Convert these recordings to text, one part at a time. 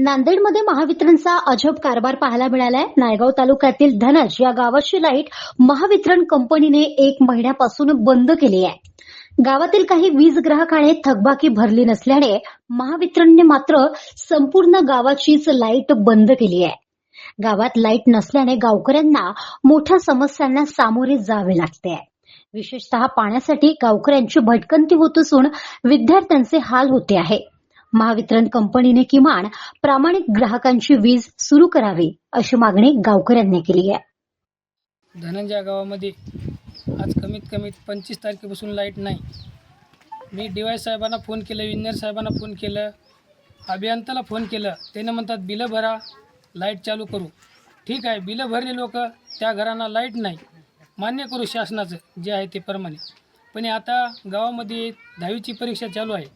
नांदेडमध्ये महावितरणचा अजब कारभार पाहायला मिळालाय. नायगाव तालुक्यातील धनज या गावाची लाइट महावितरण कंपनीने एक महिन्यापासून बंद केली आहे. गावातील काही वीज ग्राहकाने थकबाकी भरली नसल्याने महावितरणने मात्र संपूर्ण गावाचीच लाइट बंद केली आहे. गावात लाइट नसल्याने गावकऱ्यांना मोठ्या समस्यांना सामोरे जावे लागते. विशेषतः पाण्यासाठी गावकऱ्यांची भटकंती होत असून विद्यार्थ्यांचे हाल होते आहे. महावितरण कंपनीने किमान प्रामाणिक ग्राहकांची वीज सुरू करावी अशी मागणी गावकऱ्यांनी केली आहे. धनंजय गावामध्ये आज कमीत कमी पंचवीस तारखेपासून लाइट नाही. मी डी वाय साहेबांना फोन केलं इंजिनियर साहेबांना फोन केलं अभियंताला फोन केलं. त्याने म्हणतात बिलं भरा लाइट चालू करू. ठीक आहे बिलं भरले लोक त्या घरांना लाइट नाही. मान्य करू शासनाचं जे आहे ते प्रमाणे. पण आता गावामध्ये दहावीची परीक्षा चालू आहे.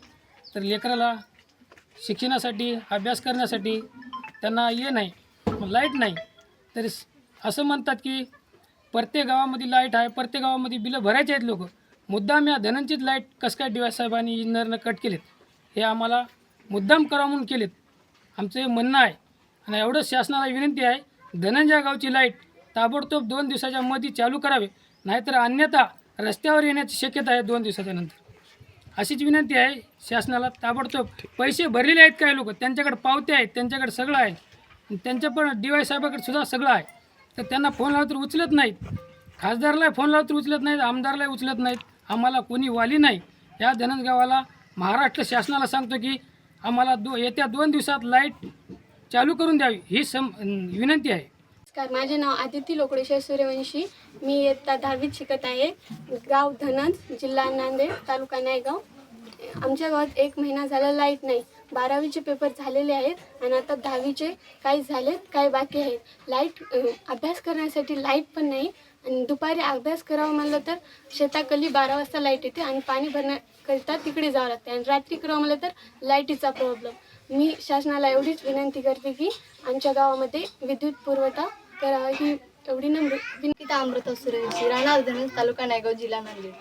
तर लेकराला शिक्षणासाठी अभ्यास करण्यासाठी त्यांना ये नाही लाइट नाही. तरी असं म्हणतात की प्रत्येक गावामध्ये लाइट आहे प्रत्येक गावामध्ये बिलं भरायचे आहेत लोक. मुद्दाम या धनंचित लाइट कसं काय डी वाय साहेबांनी इंजिनियरनं कट केलेत? हे आम्हाला मुद्दाम करा म्हणून केलेत. आमचं हे म्हणणं आहे. आणि एवढंच शासनाला विनंती आहे धनंजय गावची लाइट ताबडतोब दोन दिवसाच्या मध्ये चालू करावे. नाहीतर अन्यथा रस्त्यावर येण्याची शक्यता आहे दोन दिवसाच्या नंतर. अशीच विनंती आहे शासनाला ताबडतोब पैसे भरलेले आहेत काही लोक त्यांच्याकडे पावते आहेत त्यांच्याकडे सगळं आहे. त्यांच्या पण डी वाय साहेबाकडे सुद्धा सगळं आहे. तर त्यांना फोन लावला तर उचलत नाहीत. खासदारला फोन लावला तर उचलत नाहीत आमदारला उचलत नाहीत. आम्हाला कोणी वाली नाही. या धनंजगावाला महाराष्ट्र शासनाला सांगतो की आम्हाला दो येत्या दोन दिवसात लाइट चालू करून द्यावी ही सम विनंती आहे. नमस्कार माझे नाव आदिती लोकडेश्वर सूर्यवंशी. मी इयत्ता दहावीत शिकत आहे. गाव धनज जिल्हा नांदेड तालुका नायगाव. आमच्या गावात एक महिना झाला लाइट नाही. बारावीचे पेपर झालेले आहेत आणि आता दहावीचे काही झालेत काही बाकी आहेत. लाइट अभ्यास करण्यासाठी लाइट पण नाही. आणि दुपारी अभ्यास करावं म्हणलं तर शेताकली बारा वाजता लाइट येते आणि पाणी भरण्याकरिता तिकडे जावं लागते. आणि रात्री करावं म्हणलं तर लाईटीचा प्रॉब्लेम मी शासनाला एवढीच विनंती करते की आमच्या गावामध्ये विद्युत पुरवठा तर ही एवढी नम्र विनंती अमृत अमृता राणा धनुष तालुका नायगाव जिल्हा नांदेड.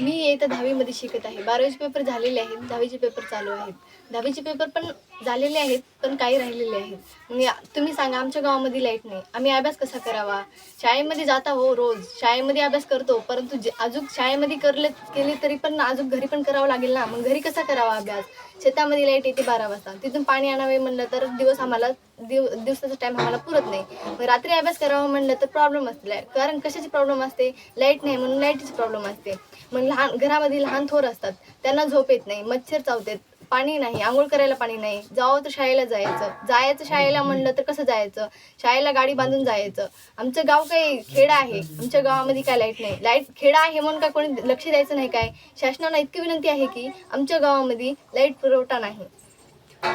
मी इथं दहावीमध्ये शिकत आहे. बारावीचे पेपर झालेले आहेत दहावीचे पेपर चालू आहेत. दहावीचे पेपर पण झालेले आहेत पण काही राहिलेले आहेत. मग तुम्ही सांगा आमच्या गावामध्ये लाइट नाही. आम्ही अभ्यास कसा करावा? शाळेमध्ये जाता हो रोज. शाळेमध्ये अभ्यास करतो परंतु जे अजून शाळेमध्ये करले केले तरी पण अजून घरी पण करावं लागेल ना. मग घरी कसा करावा अभ्यास? शेतामध्ये लाइट येते बारा वाजता. तिथून पाणी आणावे म्हणलं तर दिवस आम्हाला दिव दिवसाचा टाइम आम्हाला पुरत नाही. मग रात्री अभ्यास करावा म्हणलं तर प्रॉब्लेम असते लाइट कारण कशाची प्रॉब्लेम असते? लाइट नाही म्हणून लाईटची प्रॉब्लेम असते. मग लहान घरामध्ये लहान थोर असतात. त्यांना झोप येत नाही. मच्छर चावतात. पाणी नाही आंघोळ करायला पाणी नाही जावं तर शाळेला जायचं. जायचं शाळेला म्हणलं तर कसं जायचं? शाळेला गाडी बांधून जायचं. आमचं गाव काही खेडा आहे. आमच्या गावामध्ये काय लाइट नाही. लाइट खेडा आहे म्हणून काय कोणी लक्ष द्यायचं नाही काय? शासनाला इतकी विनंती आहे की आमच्या गावामध्ये लाइट पुरवठा नाही.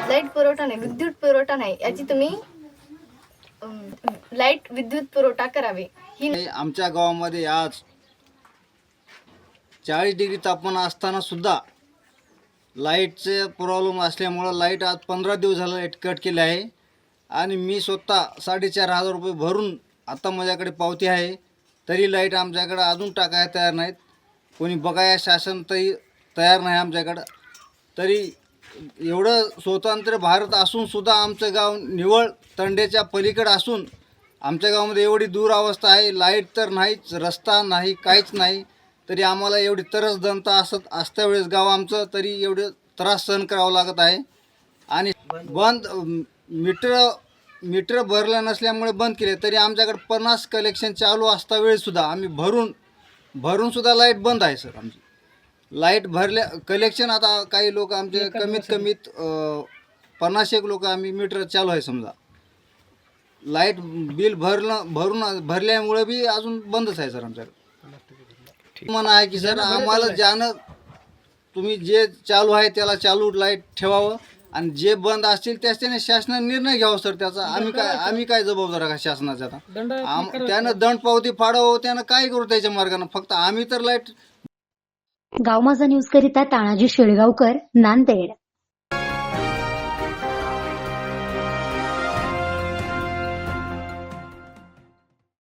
लाइट पुरवठा नाही विद्युत पुरवठा नाही. याची तुम्ही लाइट विद्युत पुरवठा करावे. ही आमच्या गावामध्ये आज चाळीस डिग्री तापमान असताना सुद्धा लाईटचे प्रॉब्लेम असल्यामुळं लाइट आज पंधरा दिवस झालं लाइट कट केले आहे. आणि मी स्वतः साडेचार हजार रुपये भरून आता माझ्याकडे पावती आहे. तरी लाइट आमच्याकडं अजून टाकायला तयार नाहीत. कोणी बघाया शासन तरी तयार नाही आमच्याकडं. तरी एवढं स्वतंत्र भारत असूनसुद्धा आमचं गाव निवळ तंडेच्या पलीकडं असून आमच्या गावामध्ये एवढी दूर अवस्था आहे. लाइट तर नाहीच रस्ता नाही काहीच नाही. तरी आम्हाला एवढी तरस दंता असत असत्या वेळेस गाव आमचं तरी एवढं त्रास सहन करावं लागत आहे. आणि बंद मीटर मीटर भरलं नसल्यामुळे बंद केले तरी आमच्याकडे पन्नास कलेक्शन चालू असता वेळेसुद्धा आम्ही भरून भरून सुद्धा लाइट बंद आहे सर आमची. लाइट भरल्या कलेक्शन आता काही लोक आमचे कमीत कमीत पन्नास एक लोक आम्ही मीटर चालू आहे समजा. लाइट बिल भरलं भरून भरल्यामुळे बी अजून बंदच आहे सर आमच्याकडे. म्हणा आहे की सर आम्हाला ज्यानं तुम्ही जे चालू आहे त्याला चालू लाइट ठेवावं आणि जे बंद असतील त्याच्याने शासनाने निर्णय घ्यावा सर त्याचा. आम्ही काय आम्ही काय जबाबदार आहे का शासनाचा आता? दंड आम त्यानं दंड पावती फाडावं त्यानं काय करू त्याच्या मार्गानं? फक्त आम्ही तर लाइट गाव माझा न्यूज करिता तानाजी शेळगावकर नांदेड.